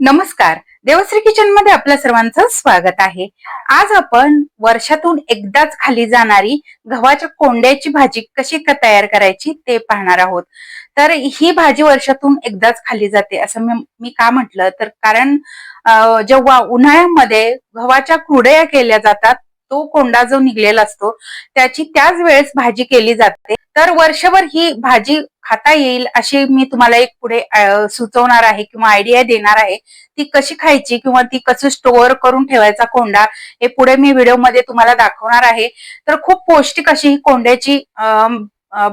नमस्कार. देवश्री किचनमध्ये आपल्या सर्वांचं स्वागत आहे. आज आपण वर्षातून एकदाच खाली जाणारी गव्हाच्या कोंड्याची भाजी कशी तयार करायची ते पाहणार आहोत. तर ही भाजी वर्षातून एकदाच खाली जाते असं मी मी का म्हटलं? तर कारण जेव्हा उन्हाळ्यामध्ये गव्हाच्या कुरडया केल्या जातात तो कोंडा जो निघलेला असतो त्याची त्याच वेळेस भाजी केली जाते. तर वर्षभर ही भाजी खाता येईल अशी मी तुम्हाला एक पुढे सुचवणार आहे किंवा आयडिया देणार आहे. ती कशी खायची किंवा ती कसं स्टोअर करून ठेवायचा कोंडा हे पुढे मी व्हिडिओमध्ये तुम्हाला दाखवणार आहे. तर खूप पौष्टिक अशी ही कोंड्याची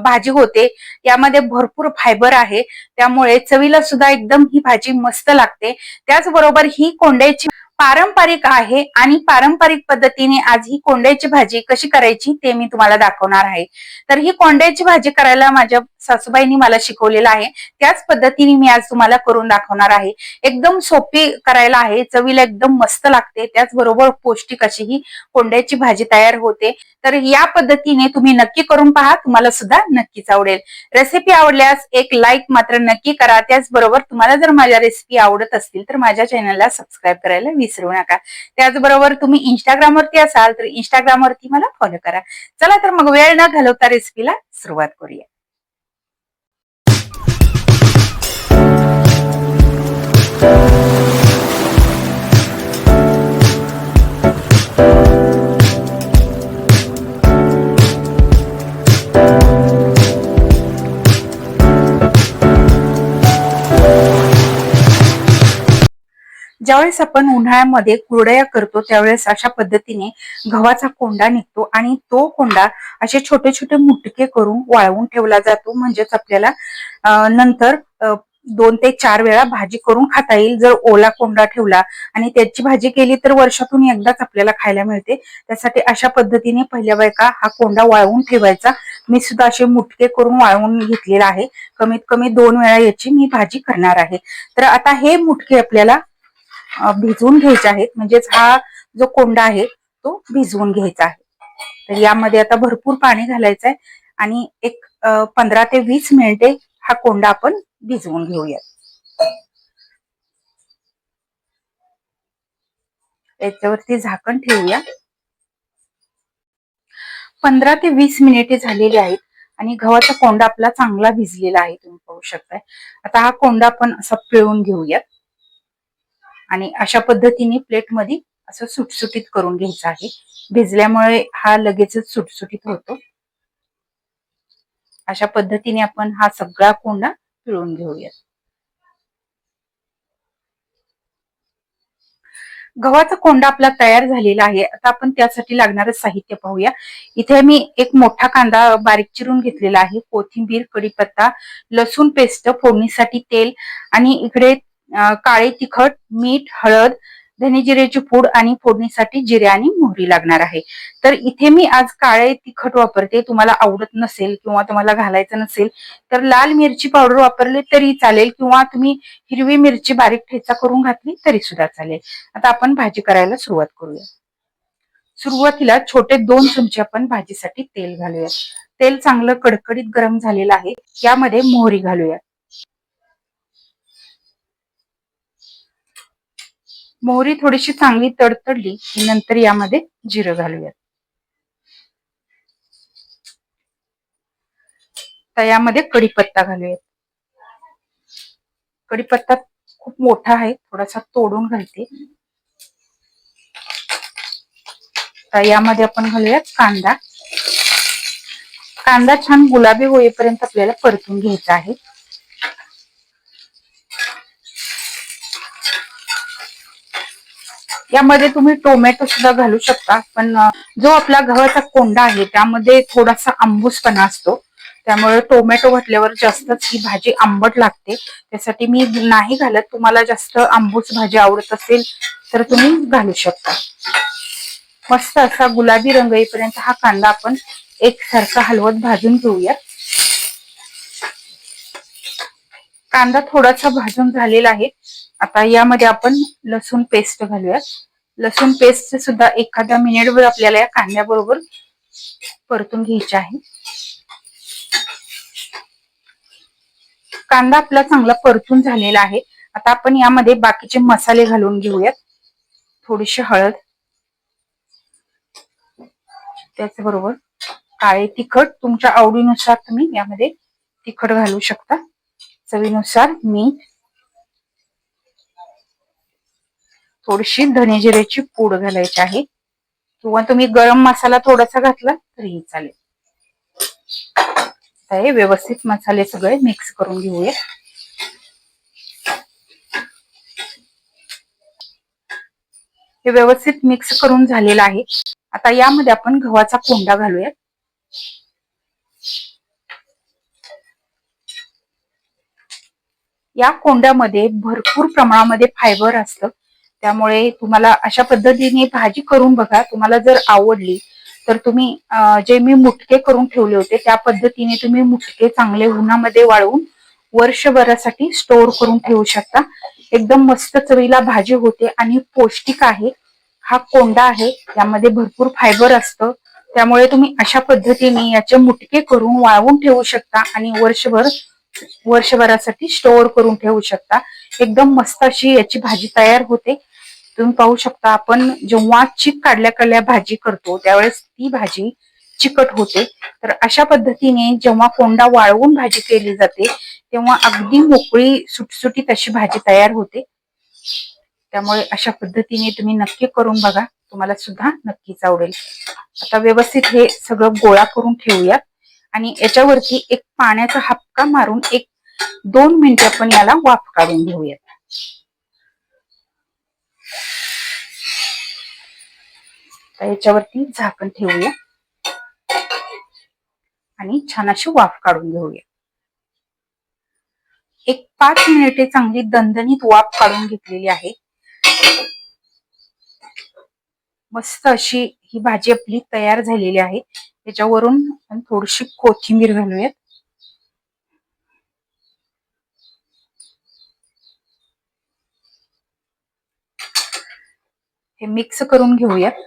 भाजी होते. यामध्ये भरपूर फायबर आहे. त्यामुळे चवीला सुद्धा एकदम ही भाजी मस्त लागते. त्याचबरोबर ही कोंड्याची पारंपरिक आहे आणि पारंपरिक पद्धतीने आज ही कोंड्याची भाजी कशी करायची ते मी तुम्हाला दाखवणार आहे. तर ही कोंड्याची भाजी करायला माझ्या सासूबाईंनी मला शिकवलेलं आहे. त्याच पद्धतीने मी आज तुम्हाला करून दाखवणार आहे. एकदम सोपी करायला आहे. चवीला एकदम मस्त लागते. त्याचबरोबर पौष्टिक अशी ही कोंड्याची भाजी तयार होते. तर या पद्धतीने तुम्ही नक्की करून पहा. तुम्हाला सुद्धा नक्कीच आवडेल. रेसिपी आवडल्यास एक लाईक मात्र नक्की करा. त्याचबरोबर तुम्हाला जर माझ्या रेसिपी आवडत असतील तर माझ्या चॅनलला सबस्क्राईब करायला विसरू नका. त्याचबरोबर तुम्ही इंस्टाग्रामवरती असाल तर इंस्टाग्रामवरती मला फॉलो करा. चला तर मग वेळ न घालवता रेसिपीला सुरुवात करूया. ज्यावेळेस आपण उन्हाळ्यामध्ये कुरडया करतो त्यावेळेस अशा पद्धतीने गव्हाचा कोंडा निघतो आणि तो कोंडा असे छोटे छोटे मुटके करून वाळवून ठेवला जातो. म्हणजेच आपल्याला नंतर दोन ते चार वेळा भाजी करून खाता येईल. जर ओला कोंडा ठेवला आणि त्याची भाजी केली तर वर्षातून एकदाच आपल्याला खायला मिळते. त्यासाठी अशा पद्धतीने पहिल्या बायका हा कोंडा वाळवून ठेवायचा. मी सुद्धा असे मुटके करून वाळवून घेतलेला आहे. कमीत कमी दोन वेळा याची मी भाजी करणार आहे. तर आता हे मुटके आपल्याला भिजवून घ्यायचे आहेत. म्हणजेच हा जो कोंडा आहे तो भिजवून घ्यायचा आहे. तर यामध्ये आता भरपूर पाणी घालायचं आहे आणि एक पंधरा ते वीस मिनिटे हा कोंडा आपण भिजवून घेऊयात. याच्यावरती झाकण ठेवूया. पंधरा ते वीस मिनिटे झालेली आहेत आणि गव्हाचा कोंडा आपला चांगला भिजलेला आहे तुम्ही पाहू शकताय. आता हा कोंडा आपण असा पिळून घेऊयात. आणि अशा पद्धतीने प्लेटमध्ये असं सुटसुटीत करून घ्यायचं आहे. भिजल्यामुळे हा लगेचच सुटसुटीत होतो. अशा पद्धतीने आपण हा सगळा कोंडा पिळून घेऊयात. गव्हाचा कोंडा आपला तयार झालेला आहे. आता आपण त्यासाठी लागणारं साहित्य पाहूया. इथे मी एक मोठा कांदा बारीक चिरून घेतलेला आहे. कोथिंबीर कढीपत्ता लसूण पेस्ट फोडणीसाठी तेल आणि इकडे काळे तिखट मीठ हळद धने जिरेची पूड आणि फोडणीसाठी जिरे आणि मोहरी लागणार आहे. तर इथे मी आज काळे तिखट वापरते. तुम्हाला आवडत नसेल किंवा तुम्हाला घालायचं नसेल तर लाल मिरची पावडर वापरले तरी चालेल किंवा तुम्ही हिरवी मिरची बारीक ठेचा करून घातली तरी सुद्धा चालेल. आता आपण भाजी करायला सुरुवात करूया. सुरुवातीला छोटे दोन चमचे आपण भाजीसाठी तेल घालूया तेल चांगलं कडकडीत गरम झालेलं आहे. यामध्ये मोहरी घालूया मोहरी थोडीशी चांगली तडतडली की नंतर यामध्ये जिरं घालूयात. तर यामध्ये कढीपत्ता घालूयात. कढीपत्ता खूप मोठा आहे थोडासा तोडून घालते. तर यामध्ये आपण घालूयात कांदा. कांदा छान गुलाबी होईपर्यंत आपल्याला परतून घ्यायचा आहे. यामध्ये तुम्ही टोमॅटो सुद्धा घालू शकता पण जो आपला गव्हाचा कोंडा आहे त्यामध्ये थोडासा आंबूसपणा असतो. त्यामुळे टोमॅटो घातल्यावर जास्तच ही भाजी आंबट लागते. त्यासाठी मी नाही घालत. तुम्हाला जास्त आंबूस भाजी आवडत असेल तर तुम्ही घालू शकता. मस्त असा गुलाबी रंग येईपर्यंत हा कांदा आपण एकसारखा हलवत भाजून घेऊया कांदा थोडासा भाजून झालेला आहे. आता यामध्ये आपण लसूण पेस्ट घालूयात. लसूण पेस्ट सुद्धा एखाद्या मिनिटभर आपल्याला या कांद्याबरोबर परतून घ्यायची आहे. कांदा आपला चांगला परतून झालेला आहे. आता आपण यामध्ये बाकीचे मसाले घालून घेऊयात. थोडीशी हळद. त्याचबरोबर काळे तिखट तुमच्या आवडीनुसार तुम्ही यामध्ये तिखट घालू शकता. चवीनुसार मीठ थोडीशी धने जिऱ्याची पूड घालायची आहे. किंवा तुम्ही गरम मसाला थोडासा घातला तरीही चालेल. हे व्यवस्थित मसाले सगळे मिक्स करून घेऊया हे व्यवस्थित मिक्स करून झालेलं आहे. आता यामध्ये आपण गव्हाचा कोंडा घालूया या कोंड्यामध्ये भरपूर प्रमाणामध्ये फायबर असतं. त्यामुळे तुम्हाला अशा पद्धतीने भाजी करून बघा. तुम्हाला जर आवडली तर तुम्ही जे मी मुटके करून ठेवले होते त्या पद्धतीने तुम्ही मुटके चांगले उन्हामध्ये वाळवून वर्षभरासाठी स्टोअर करून ठेवू शकता. एकदम मस्त चवीला भाजी होते आणि पौष्टिक आहे. हा कोंडा आहे यामध्ये भरपूर फायबर असतं. त्यामुळे तुम्ही अशा पद्धतीने याचे मुटके करून वाळवून ठेवू शकता आणि वर्षभर वर्षभरासाठी स्टोअर करून ठेवू शकता. एकदम मस्त अशी याची भाजी तयार होते. तुम्ही पाहू शकता आपण जेव्हा चिक काढल्या काढल्या भाजी करतो त्यावेळेस ती भाजी चिकट होते. तर अशा पद्धतीने जेव्हा कोंडा वाळवून भाजी केली जाते तेव्हा अगदी मोकळी सुटसुटीत अशी भाजी तयार होते. त्यामुळे अशा पद्धतीने तुम्ही नक्की करून बघा तुम्हाला सुद्धा नक्कीच आवडेल. आता व्यवस्थित हे सगळं गोळा करून ठेवूया आणि याच्यावरती एक पाण्याचा हपका मारून एक दोन मिनिट आपण याला वाफ काढून घेऊयात. याच्यावरती झाकण ठेवूया. आणि छान अशी वाफ काढून घेऊया. एक पाच मिनिटे चांगली दणदणीत वाफ काढून घेतलेली आहे. मस्त अशी ही भाजी आपली तयार झालेली आहे. त्याच्यावरून थोडीशी कोथिंबीर घालूयात. हे मिक्स करून घेऊयात.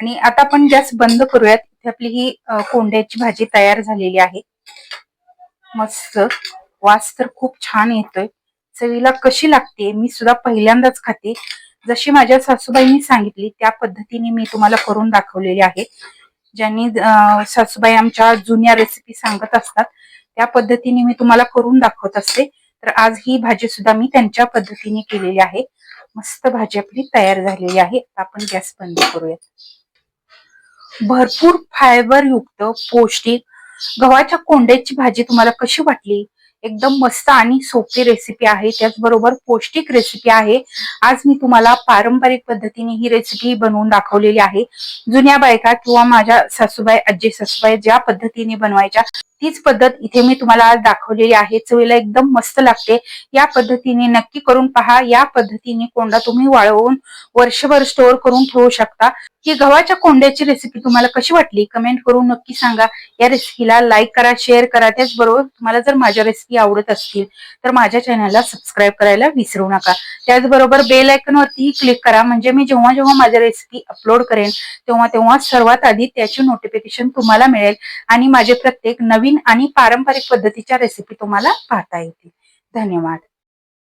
आणि आता आपण गॅस बंद करूयात. इथे आपली ही कोंड्याची भाजी तयार झालेली आहे. मस्त. वास तर खूप छान येतोय. चवीला कशी लागते मी सुद्धा पहिल्यांदाच खाते. जशी माझ्या सासूबाईंनी सांगितली त्या पद्धतीने मी तुम्हाला करून दाखवलेली आहे. ज्यांनी सासूबाई आमच्या जुन्या रेसिपी सांगत असतात त्या पद्धतीने मी तुम्हाला करून दाखवत असते. तर आज ही भाजी सुद्धा मी त्यांच्या पद्धतीने केलेली आहे. मस्त भाजी आपली तयार झालेली आहे. आपण गॅस बंद करूयात. भरपूर फायबर युक्त पौष्टिक गव्हाच्या कोंड्याची भाजी तुम्हाला कशी वाटली? एकदम मस्त आणि सोपी रेसिपी आहे. त्याचबरोबर पौष्टिक रेसिपी आहे. आज मी तुम्हाला पारंपरिक पद्धतीने ही रेसिपी बनवून दाखवलेली आहे. जुन्या बायका किंवा माझ्या सासूबाई आजी सासूबाई ज्या पद्धतीने बनवायच्या तीच पद्धत इथे मी तुम्हाला आज दाखवलेली आहे. चवीला एकदम मस्त लागते. या पद्धतीने नक्की करून पहा. या पद्धतीने कोंडा तुम्ही वाळवून वर्षभर स्टोअर करून ठेवू शकता. ही गव्हाच्या कोंड्याची रेसिपी तुम्हाला कशी वाटली? कमेंट करून नक्की सांगा. या रेसिपीला लाईक करा शेअर करा. त्याचबरोबर तुम्हाला जर माझ्या रेसिपी आवडत असतील तर माझ्या चॅनलला सबस्क्राईब करायला विसरू नका. त्याचबरोबर बेल आयकनवरतीही वरती क्लिक करा. म्हणजे मी जेव्हा जेव्हा माझ्या रेसिपी अपलोड करेन तेव्हा तेव्हा सर्वात आधी त्याची नोटिफिकेशन तुम्हाला मिळेल. आणि माझे प्रत्येक नवीन नवीन आणि पारंपरिक पद्धतीच्या रेसिपी तुम्हाला पाहता येतील. धन्यवाद.